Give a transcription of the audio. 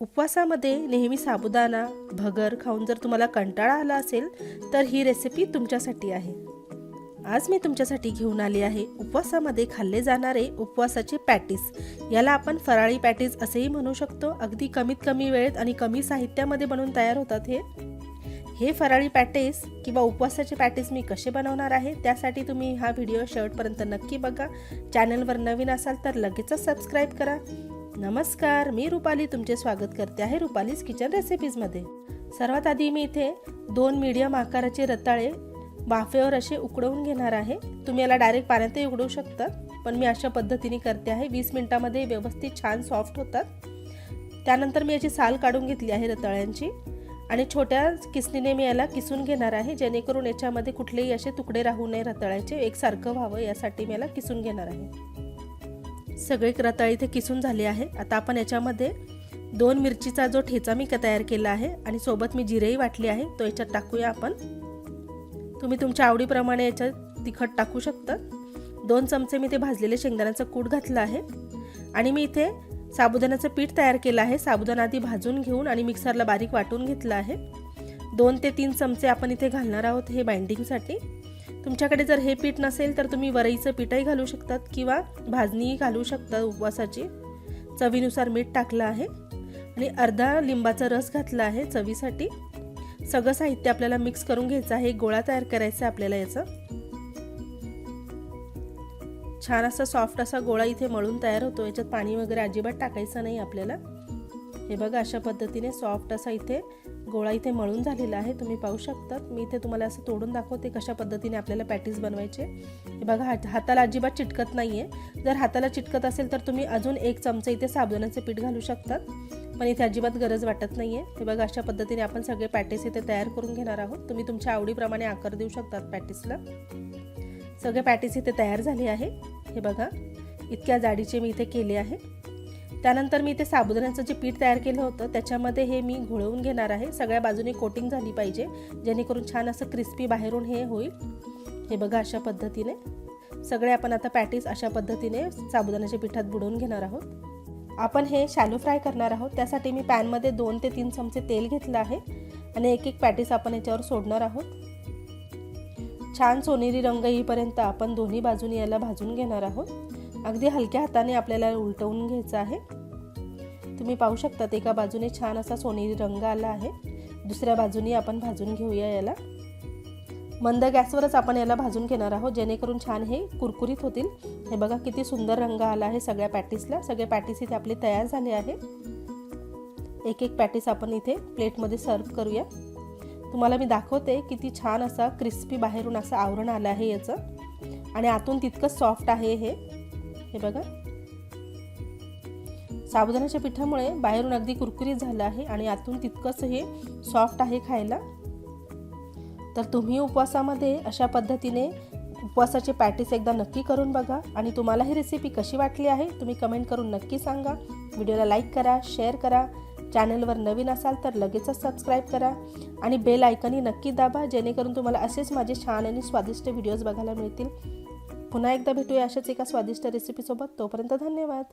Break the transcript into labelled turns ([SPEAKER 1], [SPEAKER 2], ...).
[SPEAKER 1] उपवासामध्ये नेहमी साबुदाणा भगर खाऊन जर तुम्हाला कंटाळा आला असेल तर ही रेसिपी तुमच्यासाठी आहे. आज मी तुमच्यासाठी घेऊन आली आहे उपवासामध्ये खाल्ले जाणारे उपवासाचे पॅटीस याला आपण फराळी पॅटीस असेही म्हणू शकतो. अगदी कमीत कमी वेळेत आणि कमी साहित्यामध्ये बनवून तयार होतात हे. हे फराळी पॅटीस किंवा उपवासाचे पॅटीस मी कसे बनवणार आहे त्यासाठी तुम्ही हा व्हिडिओ शेवटपर्यंत नक्की बघा. चॅनलवर नवीन असाल तर लगेचच सबस्क्राईब करा. नमस्कार मी रुपाली तुमचे स्वागत करते आहे रुपालीज किचन रेसिपीजमध्ये सर्वात आधी मी इथे दोन मीडियम आकाराचे रताळे वाफेवर असे उकडवून घेणार आहे. तुम्ही याला डायरेक्ट पाण्यातही उकडवू शकता पण मी अशा पद्धतीने करते आहे. वीस मिनटामध्ये व्यवस्थित छान सॉफ्ट होतात. त्यानंतर मी याची साल काढून घेतली आहे रताळ्यांची आणि छोट्या किसणीने मी याला किसून घेणार आहे जेणेकरून याच्यामध्ये कुठलेही असे तुकडे राहू नये रताळ्याचे. एकसारखं व्हावं यासाठी मी याला किसून घेणार आहे. सगळे रताळी इथे किसून झाले आहे. आता आपण याच्यामध्ये दोन मिरचीचा जो ठेचा मी तयार केला आहे आणि सोबत मी जिरेही वाटली आहे तो याच्यात टाकूया आपण. तुम्ही तुमच्या आवडीप्रमाणे याच्यात तिखट टाकू शकता. दोन चमचे मी ते भाजलेले शेंगदाण्याचं कूट घातलं आहे. आणि मी इथे साबुदाण्याचं पीठ तयार केलं आहे. साबुदाणा आधी भाजून घेऊन आणि मिक्सरला बारीक वाटून घेतलं आहे. दोन ते तीन चमचे आपण इथे घालणार आहोत हे बाइंडिंगसाठी तुमच्याकडे जर हे पीठ नसेल तर तुम्ही वरईचं पीठही घालू शकतात किंवा भाजणीही घालू शकता उपवासाची. चवीनुसार मीठ टाकलं आहे आणि अर्धा लिंबाचा रस घातला आहे चवीसाठी. सगळं साहित्य आपल्याला मिक्स करून घ्यायचं आहे गोळा तयार करायचा आहे आपल्याला याचा. छान असा सॉफ्ट असा गोळा इथे मळून तयार होतो याच्यात पाणी वगैरे अजिबात टाकायचं नाही आपल्याला. हे बघा अशा पद्धतीने सॉफ्ट असा इथे गोळा इथे मळून झालेला आहे तुम्ही पाहू शकतात. मी इथे तुम्हाला असं तोडून दाखवते कशा पद्धतीने आपल्याला पॅटीस बनवायचे. हे बघा हात हाताला अजिबात चिटकत नाही आहे जर हाताला चिटकत असेल तर तुम्ही अजून एक चमचा इथे साबुदाण्याचे पीठ घालू शकतात. पण इथे अजिबात गरज वाटत नाही आहे हे बघा अशा पद्धतीने आपण सगळे पॅटीस इथे तयार करून घेणार आहोत. तुम्ही तुमच्या आवडीप्रमाणे आकार देऊ शकतात पॅटीसला. सगळे पॅटीस इथे तयार झाले आहे. हे बघा इतक्या जाडीचे मी इथे केले आहे. त्यानंतर मी इथे साबुदाण्याचं जे पीठ तयार केलं होतं त्याच्यामध्ये हे मी घोळवून घेणार आहे. सगळ्या बाजूने कोटिंग झाली पाहिजे जेणेकरून छान असं क्रिस्पी बाहेरून हे होईल. हे बघा अशा पद्धतीने. सगळे आपण आता पॅटीस अशा पद्धतीने साबुदाण्याच्या पिठात बुडवून घेणार आहोत. आपण हे शॅलो फ्राय करणार आहोत. त्यासाठी मी पॅनमध्ये दोन ते तीन चमचे तेल घेतलं आहे आणि एक एक पॅटीस आपण याच्यावर सोडणार आहोत. छान सोनेरी रंग येईपर्यंत आपण दोन्ही बाजूनी याला भाजून घेणार आहोत. अगदी हलक्या हाताने आपल्याला उलटवून घ्यायचं आहे. तुम्ही पाहू शकतात एका बाजूने छान असा सोनेरी रंग आला आहे. दुसऱ्या बाजूनी आपण भाजून घेऊया याला. मंद गॅसवरच आपण याला भाजून घेणार आहोत जेणेकरून छान हे कुरकुरीत होतील. हे बघा किती सुंदर रंग आला आहे सगळ्या पॅटीसला. सगळे पॅटीस इथे आपले तयार झाले आहे. एक एक पॅटीस आपण इथे प्लेटमध्ये सर्व करूया. तुम्हाला मी दाखवते किती छान असा क्रिस्पी बाहेरून असं आवरण आलं आहे याचं. आणि आतून तितकंच सॉफ्ट आहे हे. हे बघा. साबुदाण्याच्या पिठामुळे बाहेरून अगदी कुरकुरीत झालं आहे आणि आतून तितकंच हे सॉफ्ट आहे खायला. तर तुम्ही उपवासामध्ये अशा पद्धतीने उपवासाचे पॅटीस एकदा नक्की करून बघा आणि तुम्हाला ही रेसिपी कशी वाटली आहे तुम्ही कमेंट करून नक्की सांगा. व्हिडिओला लाईक करा शेअर करा. चॅनलवर नवीन असाल तर लगेचच सबस्क्राईब करा आणि बेल आयकनही नक्की दाबा जेणेकरून तुम्हाला असेच माझे छान आणि स्वादिष्ट व्हिडिओज बघायला मिळतील. पुन्हा एकदा भेटूया अशाच एका स्वादिष्ट रेसिपीसोबत तोपर्यंत धन्यवाद.